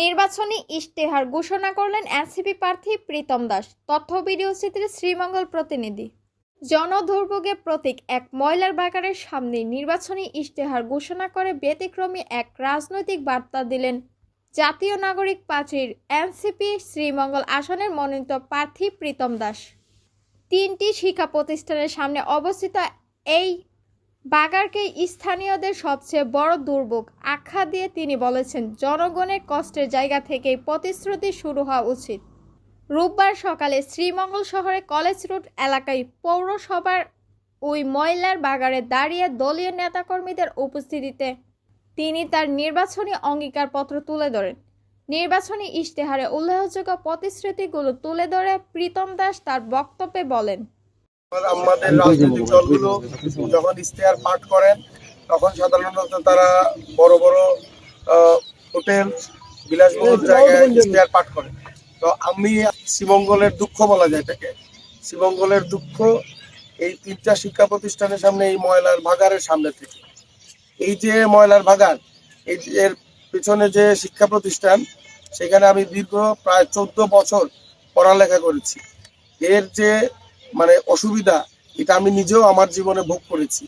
নির্বাচনী ইশতেহার ঘোষণা করলেন এনসিপি প্রার্থী প্রীতম দাস। তথ্য ভিডিও চিত্রে শ্রীমঙ্গল প্রতিনিধি। জনদুর্ভোগের প্রতীক এক ময়লার বাগানের সামনে নির্বাচনী ইশতেহার ঘোষণা করে ব্যতিক্রমী এক রাজনৈতিক বার্তা দিলেন জাতীয় নাগরিক পার্টির এনসিপি শ্রীমঙ্গল আসনের মনোনীত প্রার্থী প্রীতম দাস। তিনটি শিক্ষা প্রতিষ্ঠানের সামনে অবস্থিত এই বাগারকে স্থানীয়দের সবচেয়ে বড় দুর্ভোগ আখ্যা দিয়ে তিনি বলেছেন, জনগণের কষ্টের জায়গা থেকেই প্রতিশ্রুতি শুরু হওয়া উচিত। রোববার সকালে শ্রীমঙ্গল শহরে কলেজ রোড এলাকায় পৌরসভার ওই ময়লার বাগারে দাঁড়িয়ে দলীয় নেতাকর্মীদের উপস্থিতিতে তিনি তার নির্বাচনী অঙ্গীকারপত্র তুলে ধরেন। নির্বাচনী ইশতেহারে উল্লেখযোগ্য প্রতিশ্রুতিগুলো তুলে ধরে প্রীতম দাস তার বক্তব্যে বলেন আমাদের রাজনৈতিক দলগুলো যখন ইশতেহার পাঠ করেন, তখন সাধারণত তারা বড় বড় হোটেল, বিলাসবহুল জায়গায় ইশতেহার পাঠ করেন। তো আমি শ্রীমঙ্গলের দুঃখ বলা যায় এটাকে। শ্রীমঙ্গলের দুঃখ এই তিনটা শিক্ষা প্রতিষ্ঠানের সামনে এই ময়লার ভাগারের সামনে থেকে। এই যে ময়লার ভাগার এই এর পিছনে যে শিক্ষা প্রতিষ্ঠান, সেখানে আমি দীর্ঘ প্রায় চোদ্দ বছর পড়ালেখা করেছি। এর যে মানে অসুবিধা, এটা আমি নিজেও আমার জীবনে ভোগ করেছি।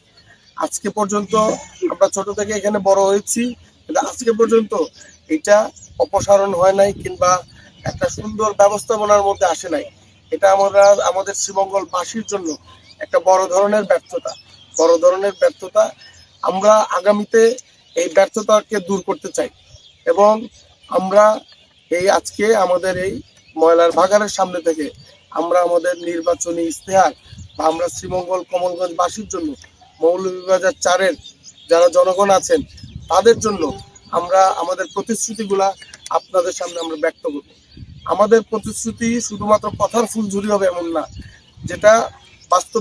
আজকে পর্যন্ত আমরা ছোট থেকে এখানে বড় হয়েছি, কিন্তু আজকে পর্যন্ত এটা অপসারণ হয় নাই কিংবা একটা সুন্দর ব্যবস্থাপনার মধ্যে আসে নাই। এটা আমরা, আমাদের শ্রীমঙ্গলবাসীর জন্য একটা বড় ধরনের ব্যর্থতা। বড় ধরনের ব্যর্থতা আমরা আগামীতে এই ব্যর্থতাকে দূর করতে চাই এবং আমরা এই আজকে আমাদের এই ময়লার ভাগারের সামনে থেকে আমরা আমাদের নির্বাচনী ইশতেহার বা আমরা শ্রীমঙ্গল কমলগঞ্জ বাসীর জন্য, মৌলভীবাজার চারের যারা জনগণ আছেন, তাদের জন্য আমরা আমাদের প্রতিশ্রুতিগুলা আপনাদের সামনে আমরা ব্যক্ত করব। আমাদের প্রতিশ্রুতি শুধুমাত্র কথার ফুলঝুরি হবে এমন না, যেটা বাস্তব